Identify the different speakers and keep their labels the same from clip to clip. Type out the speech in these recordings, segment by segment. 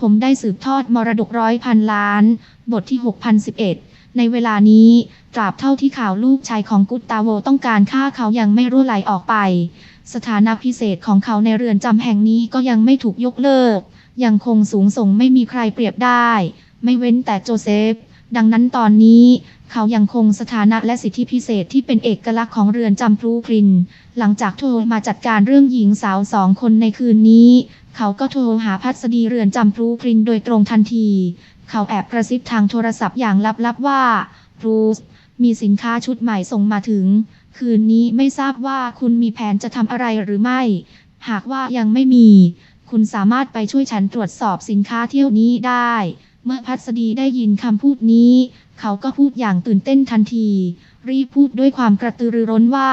Speaker 1: ผมได้สืบทอดมรดกร้อยพันล้าน บทที่ 6011 ในเวลานี้ ตราบเท่าที่ข่าวลูกชายของกุตตาโวต้องการฆ่าเขายังไม่รั่วไหลออกไป สถานะพิเศษของเขาในเรือนจำแห่งนี้ก็ยังไม่ถูกยกเลิก ยังคงสูงส่งไม่มีใครเปรียบได้ ไม่เว้นแต่โจเซฟ ดังนั้นตอนนี้เขายังคงสถานะและสิทธิพิเศษที่เป็นเอกลักษณ์ของเรือนจำพลูพริน หลังจากโทรมาจัดการเรื่องหญิงสาวสองคนในคืนนี้ เขาก็โทรหาพัสดีเรือนจำพลูพรินโดยตรงทันที เขาแอบกระซิบทางโทรศัพท์อย่างลับๆว่าบรูซมีสินค้าชุดใหม่ส่งมาถึง คืนนี้ไม่ทราบว่าคุณมีแผนจะทำอะไรหรือไม่ หากว่ายังไม่มี คุณสามารถไปช่วยฉันตรวจสอบสินค้าเที่ยวนี้ได้ เมื่อพัสดีได้ยินคำพูดนี้ เขาก็พูดอย่างตื่นเต้นทันที รีบพูดด้วยความกระตือรือร้นว่า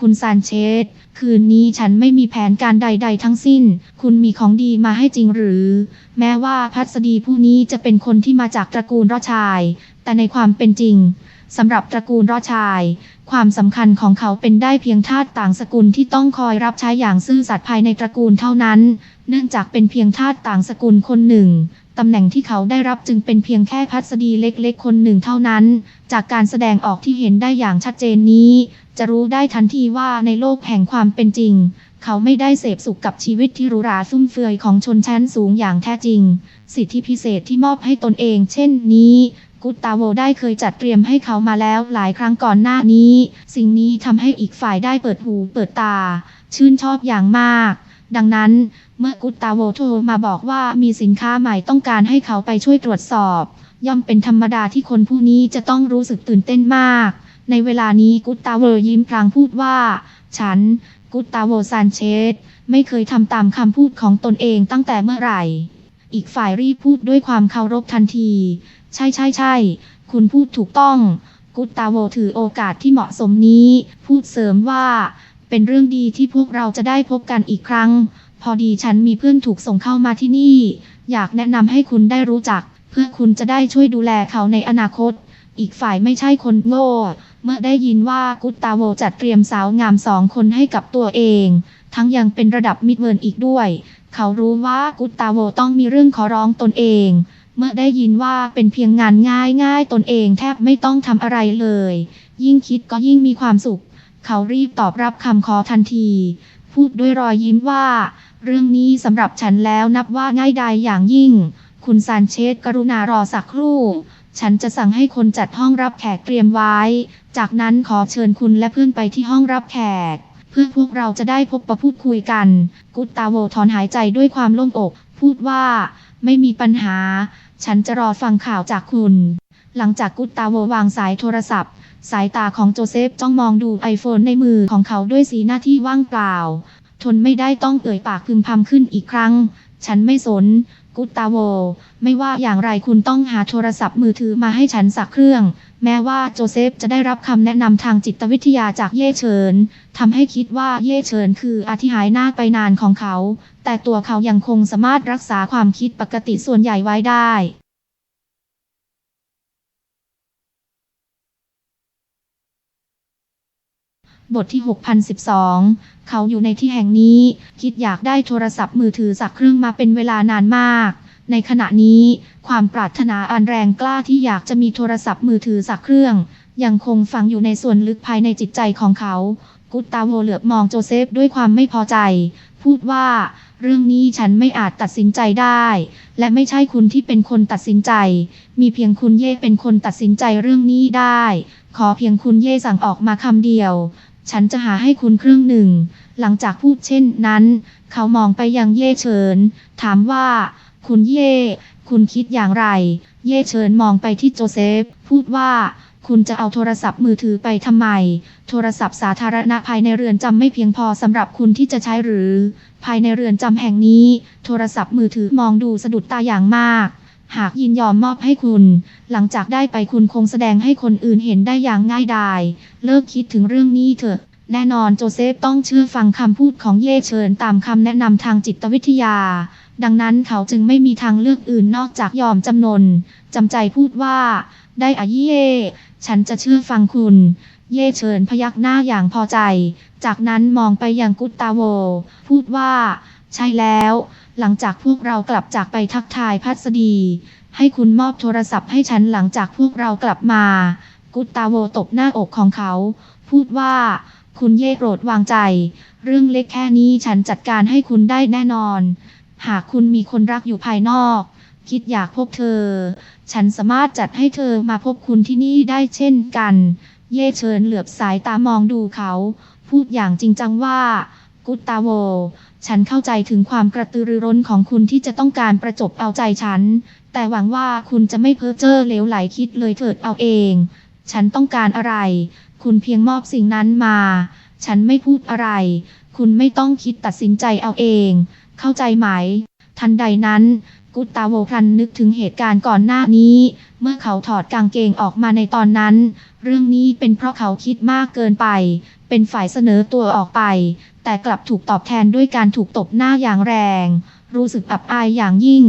Speaker 1: คุณซานเชส คืนนี้ฉันไม่มีแผนการใด ๆ ทั้งสิ้น คุณมีของดีมาให้จริงหรือ แม้ว่าพัสดีผู้นี้จะเป็นคนที่มาจากตระกูลรอชาย แต่ในความเป็นจริงสำหรับตระกูลรอชาย ความสำคัญของเขาเป็นได้เพียงทาสต่างสกุลที่ต้องคอยรับใช้อย่างซื่อสัตย์ภายในตระกูลเท่านั้น เนื่องจากเป็นเพียงทาสต่างสกุลคนหนึ่งตำแหน่งที่เขาได้รับจึงเป็นเพียงแค่พัสดีเล็กๆ คนหนึ่งเท่านั้น จากการแสดงออกที่เห็นได้อย่างชัดเจนนี้ จะรู้ได้ทันทีว่าในโลกแห่งความเป็นจริง เขาไม่ได้เสพสุขกับชีวิตที่หรูหราซุ่มเฟือยของชนชั้นสูงอย่างแท้จริง สิทธิพิเศษที่มอบให้ตนเอง เช่นนี้กุตตาโวได้เคยจัดเตรียมให้เขามาแล้วหลายครั้งก่อนหน้านี้ สิ่งนี้ทำให้อีกฝ่ายได้เปิดหูเปิดตา ชื่นชอบอย่างมาก ดังนั้น เมื่อกุตตาโวโทรมาบอกว่ามีสินค้าใหม่ต้องการให้เขาไปช่วยตรวจสอบ ย่อมเป็นธรรมดาที่คนผู้นี้จะต้องรู้สึกตื่นเต้นมาก ในเวลานี้กุตตาโวยิ้มพลางพูดว่า ฉัน กุตตาโวซานเชสไม่เคยทำตามคำพูดของตนเองตั้งแต่เมื่อไหร่ อีกฝ่ายรีบพูดด้วยความเคารพทันที ใช่ใช่ใช่ คุณพูดถูกต้อง กุตตาโวถือโอกาสที่เหมาะสมนี้ พูดเสริมว่า เป็นเรื่องดีที่พวกเราจะได้พบกันอีกครั้ง พอดีฉันมีเพื่อนถูกส่งเข้ามาที่นี่ อยากแนะนำให้คุณได้รู้จัก เพื่อคุณจะได้ช่วยดูแลเขาในอนาคต อีกฝ่ายไม่ใช่คนโง่ มื่อได้ยินว่ากุตตาโวจัดเตรียมสาวงามสองคนให้กับตัวเอง ทั้งยังเป็นระดับมิดเวิร์นอีกด้วย เขารู้ว่ากุตตาโวต้องมีเรื่องขอร้องตนเอง เมื่อได้ยินว่าเป็นเพียงงานง่ายง่ายตนเองแทบไม่ต้องทำอะไรเลย ยิ่งคิดก็ยิ่งมีความสุข เขารีบตอบรับคำขอทันที พูดด้วยรอยยิ้มว่า เรื่องนี้สำหรับฉันแล้วนับว่าง่ายดายอย่างยิ่ง คุณซานเชสกรุณารอสักครู่ ฉันจะสั่งให้คนจัดห้องรับแขกเตรียมไว้ จากนั้นขอเชิญคุณและเพื่อนไปที่ห้องรับแขก เพื่อพวกเราจะได้พบประพูดคุยกัน กุตตาโวถอนหายใจด้วยความโล่งอก พูดว่า ไม่มีปัญหา ฉันจะรอฟังข่าวจากคุณ หลังจากกุตตาโววางสายโทรศัพท์ สายตาของโจเซฟจ้องมองดูไอโฟนในมือของเขาด้วยสีหน้าที่ว่างเปล่า ทนไม่ได้ต้องเอ่ยปากพึมพำขึ้นอีกครั้ง ฉันไม่สน กุตตาโว ไม่ว่าอย่างไรคุณต้องหาโทรศัพท์มือถือมาให้ฉันสักเครื่อง แม้ว่าโจเซฟจะได้รับคำแนะนำทางจิตวิทยาจากเย่เฉินทำให้คิดว่าเย่เฉินคืออธิหายหน้าไปนานของเขา แต่ตัวเขายังคงสามารถรักษาความคิดปกติส่วนใหญ่ไว้ได้ บทที่ 6012 เขาอยู่ในที่แห่งนี้ คิดอยากได้โทรศัพท์มือถือสักเครื่องมาเป็นเวลานานมาก ในขณะนี้ ความปรารถนาอันแรงกล้าที่อยากจะมีโทรศัพท์มือถือสักเครื่อง ยังคงฝังอยู่ในส่วนลึกภายในจิตใจของเขา กุตตาโวเหลือบมองโจเซฟด้วยความไม่พอใจ พูดว่า เรื่องนี้ฉันไม่อาจตัดสินใจได้ และไม่ใช่คุณที่เป็นคนตัดสินใจ มีเพียงคุณเย่เป็นคนตัดสินใจเรื่องนี้ได้ ขอเพียงคุณเย่สั่งออกมาคำเดียว ฉันจะหาให้คุณเครื่องหนึ่ง หลังจากพูดเช่นนั้น เขามองไปยังเย่เฉิน ถามว่า คุณเย่ คุณคิดอย่างไร เย่เฉินมองไปที่โจเซฟ พูดว่า คุณจะเอาโทรศัพท์มือถือไปทำไม โทรศัพท์สาธารณะภายในเรือนจำไม่เพียงพอสำหรับคุณที่จะใช้หรือ ภายในเรือนจำแห่งนี้ โทรศัพท์มือถือมองดูสะดุดตาอย่างมาก หากยินยอมมอบให้คุณ หลังจากได้ไปคุณคงแสดงให้คนอื่นเห็นได้อย่างง่ายดาย เลิกคิดถึงเรื่องนี้เถอะ แน่นอนโจเซฟต้องเชื่อฟังคำพูดของเย่เชิญตามคำแนะนำทางจิตวิทยา ดังนั้นเขาจึงไม่มีทางเลือกอื่นนอกจากยอมจำนนจำใจพูดว่า ได้อะเย่ฉันจะเชื่อฟังคุณ เย่เชิญพยักหน้าอย่างพอใจ จากนั้นมองไปยังกุตตาโว พูดว่า ใช่แล้ว หลังจากพวกเรากลับจากไปทักทายพัสดี ให้คุณมอบโทรศัพท์ให้ฉันหลังจากพวกเรากลับมา กุตตาโวตบหน้าอกของเขา พูดว่า คุณเย่โปรดวางใจ เรื่องเล็กแค่นี้ฉันจัดการให้คุณได้แน่นอน หากคุณมีคนรักอยู่ภายนอก คิดอยากพบเธอ ฉันสามารถจัดให้เธอมาพบคุณที่นี่ได้เช่นกัน เย่เชิญเหลือบสายตามองดูเขา พูดอย่างจริงจังว่า กุตตาโว ฉันเข้าใจถึงความกระตือรือร้นของคุณที่จะต้องการประจบเอาใจฉัน แต่หวังว่าคุณจะไม่เพ้อเจ้อเลวไหลคิดเลยเถิดเอาเอง ฉันต้องการอะไร คุณเพียงมอบสิ่งนั้นมา ฉันไม่พูดอะไร คุณไม่ต้องคิดตัดสินใจเอาเอง เข้าใจไหม ทันใดนั้น กุตตาโวพลันนึกถึงเหตุการณ์ก่อนหน้านี้ เมื่อเขาถอดกางเกงออกมาในตอนนั้น เรื่องนี้เป็นเพราะเขาคิดมากเกินไป เป็นฝ่ายเสนอตัวออกไป แต่กลับถูกตอบแทนด้วยการถูกตบหน้าอย่างแรง รู้สึกอับอายอย่างยิ่ง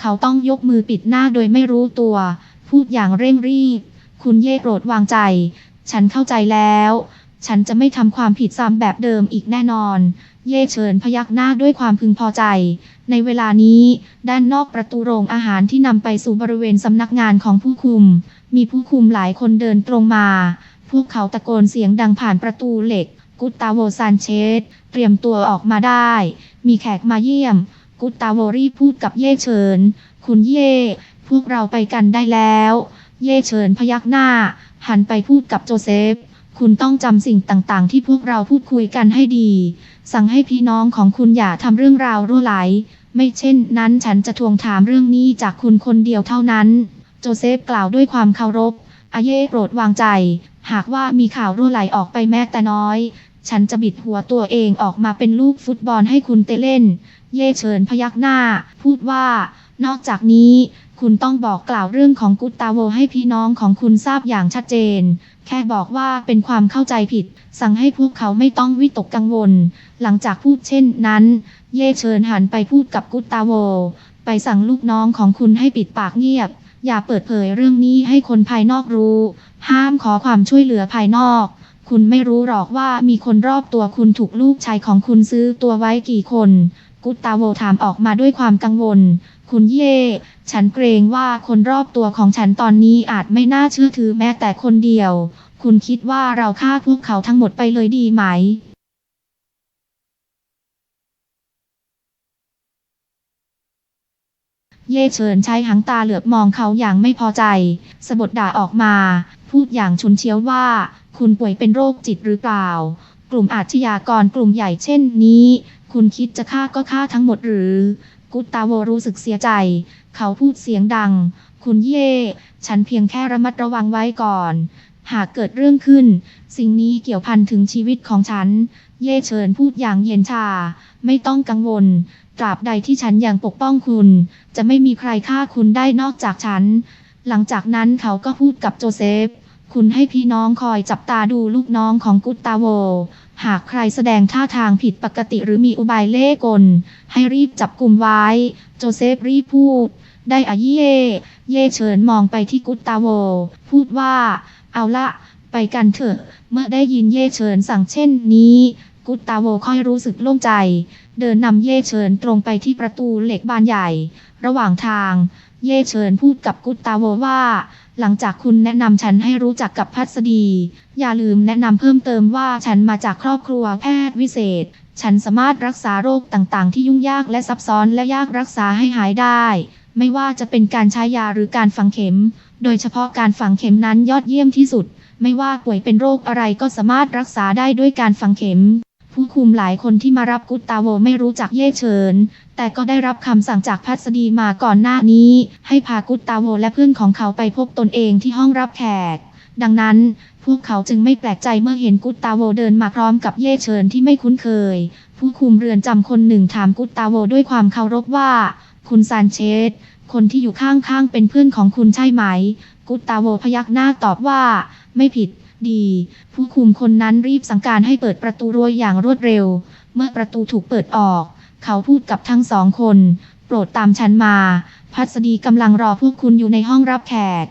Speaker 1: เขาต้องยกมือปิดหน้าโดยไม่รู้ตัว พูดอย่างเร่งรีบ คุณเย่โปรดวางใจ ฉันเข้าใจแล้ว ฉันจะไม่ทำความผิดซ้ำแบบเดิมอีกแน่นอน เย่เฉินพยักหน้าด้วยความพึงพอใจ ในเวลานี้ ด้านนอกประตูโรงอาหารที่นำไปสู่บริเวณสำนักงานของผู้คุม มีผู้คุมหลายคนเดินตรงมา พวกเขาตะโกนเสียงดังผ่านประตูเหล็ก กุตตาโวซานเชสเตรียมตัวออกมาได้ มีแขกมาเยี่ยม กุตตาโวรีพูดกับเย่เฉิน คุณเย่ พวกเราไปกันได้แล้ว เย่เฉินพยักหน้า หันไปพูดกับโจเซฟ คุณต้องจำสิ่งต่างๆ ที่พวกเราพูดคุยกันให้ดี สั่งให้พี่น้องของคุณอย่าทำเรื่องราวรั่วไหล ไม่เช่นนั้นฉันจะทวงถามเรื่องนี้จากคุณคนเดียวเท่านั้น โจเซฟกล่าวด้วยความเคารพ อาเย่โปรดวางใจ หากว่ามีข่าวรั่วไหลออกไปแม้แต่น้อย ฉันจะบิดหัวตัวเองออกมาเป็นลูกฟุตบอลให้คุณเตะเล่น เย่เฉินพยักหน้า พูดว่า นอกจากนี้ คุณต้องบอกกล่าวเรื่องของกุตตาโวให้พี่น้องของคุณทราบอย่างชัดเจน แค่บอกว่าเป็นความเข้าใจผิด สั่งให้พวกเขาไม่ต้องวิตกกังวล หลังจากพูดเช่นนั้น เย่เชิญหันไปพูดกับกุตตาโว ไปสั่งลูกน้องของคุณให้ปิดปากเงียบ อย่าเปิดเผยเรื่องนี้ให้คนภายนอกรู้ ห้ามขอความช่วยเหลือภายนอก คุณไม่รู้หรอกว่ามีคนรอบตัวคุณถูกลูกชายของคุณซื้อตัวไว้กี่คน กุตตาโวถามออกมาด้วยความกังวล คุณเย่ ฉันเกรงว่าคนรอบตัวของฉันตอนนี้อาจไม่น่าเชื่อถือแม้แต่คนเดียว คุณคิดว่าเราฆ่าพวกเขาทั้งหมดไปเลยดีไหม เย่เฉินใช้หางตาเหลือบมองเขาอย่างไม่พอใจสะบดด่าออกมา พูดอย่างฉุนเฉียวว่า คุณป่วยเป็นโรคจิตหรือเปล่า กลุ่มอาชญากรกลุ่มใหญ่เช่นนี้ คุณคิดจะฆ่าก็ฆ่าทั้งหมดหรือ กุตตาโวรู้สึกเสียใจ เขาพูดเสียงดัง คุณเย่ ฉันเพียงแค่ระมัดระวังไว้ก่อน หากเกิดเรื่องขึ้น สิ่งนี้เกี่ยวพันถึงชีวิตของฉัน เย่เฉินพูดอย่างเย็นชา ไม่ต้องกังวล ตราบใดที่ฉันยังปกป้องคุณ จะไม่มีใครฆ่าคุณได้นอกจากฉัน หลังจากนั้นเขาก็พูดกับโจเซฟ คุณให้พี่น้องคอยจับตาดูลูกน้องของกุตตาโว หากใครแสดงท่าทางผิดปกติหรือมีอุบายเล่กล ให้รีบจับกลุ่มไว้ โจเซฟรีบพูด ได้อาเย่เย่เฉินมองไปที่กุตตาโว พูดว่า เอาละไปกันเถอะ เมื่อได้ยินเย่เฉินสั่งเช่นนี้ กุตตาโวค่อยรู้สึกโล่งใจ เดินนำเย่เฉินตรงไปที่ประตูเหล็กบานใหญ่ ระหว่างทาง เย่เฉินพูดกับกุตตาโวว่า หลังจากคุณแนะนำฉันให้รู้จักกับพัสดี อย่าลืมแนะนำเพิ่มเติมว่าฉันมาจากครอบครัวแพทย์วิเศษ ฉันสามารถรักษาโรคต่างๆ ที่ยุ่งยากและซับซ้อนและยากรักษาให้หายได้ ไม่ว่าจะเป็นการใช้ยาหรือการฝังเข็ม โดยเฉพาะการฝังเข็มนั้นยอดเยี่ยมที่สุดไม่ว่าป่วยเป็นโรคอะไรก็สามารถรักษาได้ด้วยการฝังเข็ม ผู้คุมหลายคนที่มารับกุตตาโวไม่รู้จักเย่เฉิน แต่ก็ได้รับคำสั่งจากพัสดีมาก่อนหน้านี้ ให้พากุตตาโวและเพื่อนของเขาไปพบตนเองที่ห้องรับแขก ดังนั้น พวกเขาจึงไม่แปลกใจเมื่อเห็นกุตตาโวเดินมาพร้อมกับเย่เฉินที่ไม่คุ้นเคย ผู้คุมเรือนจำคนหนึ่งถามกุตตาโวด้วยความเคารพว่า คุณซานเชสคนที่อยู่ข้างๆเป็นเพื่อนของคุณใช่ไหม กุตตาโวพยักหน้าตอบว่า ไม่ผิด ดี ผู้คุมคนนั้นรีบสั่งการให้เปิดประตูรั้วอย่างรวดเร็ว เมื่อประตูถูกเปิดออก เขาพูดกับทั้งสองคน โปรดตามฉันมา พัสดีกำลังรอพวกคุณอยู่ในห้องรับแขก